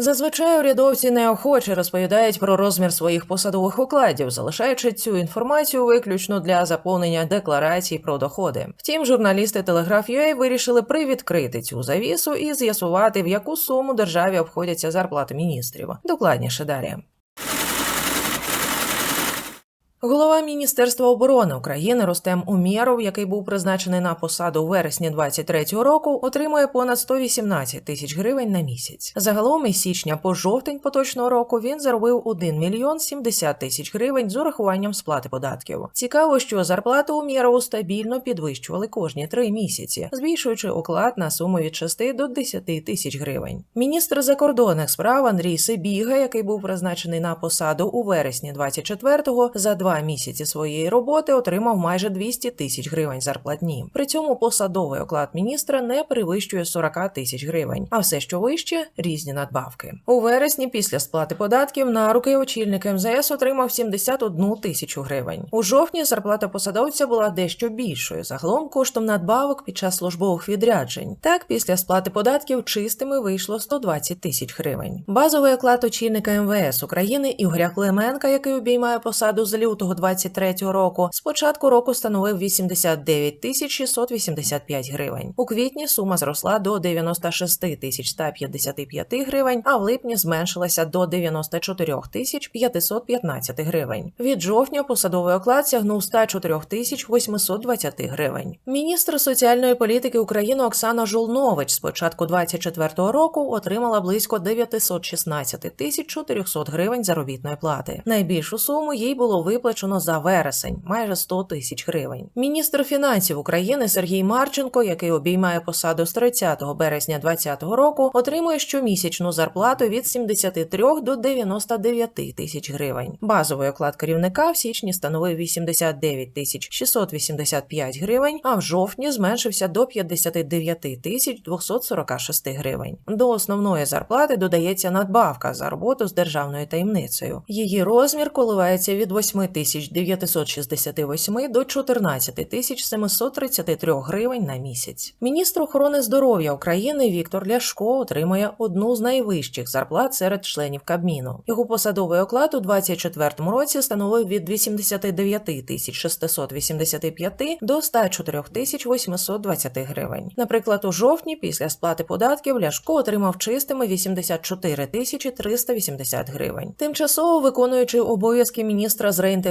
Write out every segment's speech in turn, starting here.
Зазвичай урядовці неохоче розповідають про розмір своїх посадових окладів, залишаючи цю інформацію виключно для заповнення декларацій про доходи. Втім, журналісти Telegraph.ua вирішили привідкрити цю завісу і з'ясувати, в яку суму державі обходяться зарплати міністрів. Докладніше далі. Голова Міністерства оборони України Ростем Умєров, який був призначений на посаду у вересні 23-го року, отримує понад 118 тисяч гривень на місяць. Загалом із січня по жовтень поточного року він заробив 1 мільйон 70 тисяч гривень з урахуванням сплати податків. Цікаво, що зарплату Умєрову стабільно підвищували кожні три місяці, збільшуючи оклад на суму від 6 до 10 тисяч гривень. Міністр закордонних справ Андрій Сибіга, який був призначений на посаду у вересні 24-го, за два місяці своєї роботи отримав майже 200 тисяч гривень зарплатні. При цьому посадовий оклад міністра не перевищує 40 тисяч гривень, а все, що вище різні надбавки. У вересні, після сплати податків, на руки очільник МЗС отримав 71 тисячу гривень. У жовтні зарплата посадовця була дещо більшою, загалом коштом надбавок під час службових відряджень. Так, після сплати податків чистими вийшло 120 тисяч гривень. Базовий оклад очільника МВС України Ігоря Клименка, який обіймає посаду з лютого 23-го року, з початку року становив 89 тисяч 685 гривень. У квітні сума зросла до 96 тисяч 155 гривень, а в липні зменшилася до 94 тисяч 515 гривень. Від жовтня посадовий оклад сягнув 104 тисяч 820 гривень. Міністр соціальної політики України Оксана Жулнович з початку 24-го року отримала близько 916 тисяч 400 гривень заробітної плати. Найбільшу суму їй було виплачено за вересень майже 100 тисяч гривень. Міністр фінансів України Сергій Марченко, який обіймає посаду з 30 березня 2020 року, отримує щомісячну зарплату від 73 до 99 тисяч гривень. Базовий оклад керівника в січні становив 89 тисяч 685 гривень, а в жовтні зменшився до 59 тисяч 246 гривень. До основної зарплати додається надбавка за роботу з державною таємницею. Її розмір коливається від 8 тисяч 968 до 14 тисяч 733 гривень на місяць. Міністр охорони здоров'я України Віктор Ляшко отримує одну з найвищих зарплат серед членів Кабміну. Його посадовий оклад у 2024 році становив від 89 тисяч 685 до 104 тисяч 820 гривень. Наприклад, у жовтні після сплати податків Ляшко отримав чистими 84 тисячі 380 гривень. Тимчасово виконуючи обов'язки міністра з реінтеграції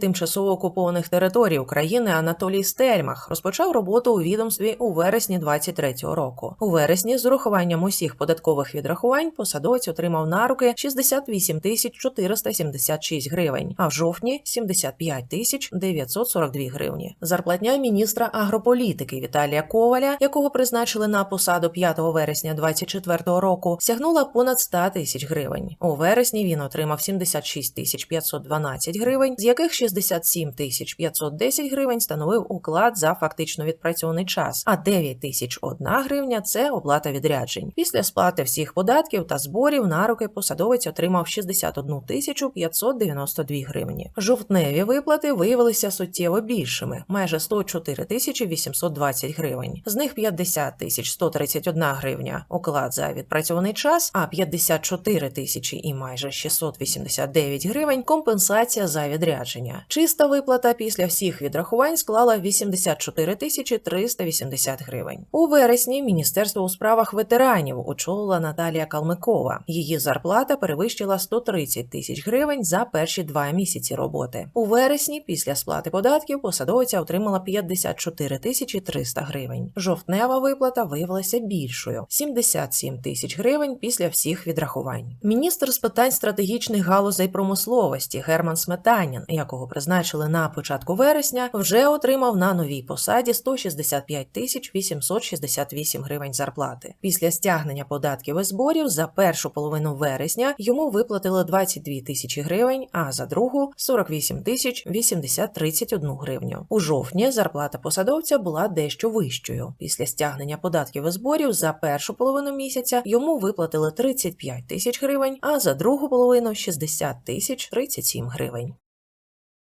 тимчасово окупованих територій України Анатолій Стельмах розпочав роботу у відомстві у вересні 23-го року. У вересні з урахуванням усіх податкових відрахувань посадовець отримав на руки 68 тисяч 476 гривень, а в жовтні 75 тисяч 942 гривні. Зарплатня міністра агрополітики Віталія Коваля, якого призначили на посаду 5 вересня 24-го року, сягнула понад 100 тисяч гривень. У вересні він отримав 76 тисяч 512 гривень, з яких 67 тисяч 510 гривень становив уклад за фактично відпрацьований час, а 9 тисяч 1 гривня це оплата відряджень. Після сплати всіх податків та зборів на руки посадовець отримав 61 тисячу 592 гривні. Жовтневі виплати виявилися суттєво більшими майже 104 тисячі 820 гривень. З них 50 тисяч 131 гривня оклад за відпрацьований час, а 54 тисячі і майже 689 гривень компенсація за відрядження. Чиста виплата після всіх відрахувань склала 84 тисячі 380 гривень. У вересні Міністерство у справах ветеранів очолила Наталія Калмикова. Її зарплата перевищила 130 тисяч гривень за перші два місяці роботи. У вересні, після сплати податків, посадовиця отримала 54 тисячі 300 гривень. Жовтнева виплата виявилася більшою 77 тисяч гривень після всіх відрахувань. Міністр з питань стратегічних галузей промисловості Герман Сметанін, якого призначили на початку вересня, вже отримав на новій посаді 165 тисяч 868 гривень зарплати. Після стягнення податків і зборів за першу половину вересня йому виплатили 22 тисячі гривень, а за другу 48 тисяч 80 31 гривню. У жовтні зарплата посадовця була дещо вищою. Після стягнення податків і зборів за першу половину місяця йому виплатили 35 тисяч гривень, а за другу половину 60 тисяч 37 гривень.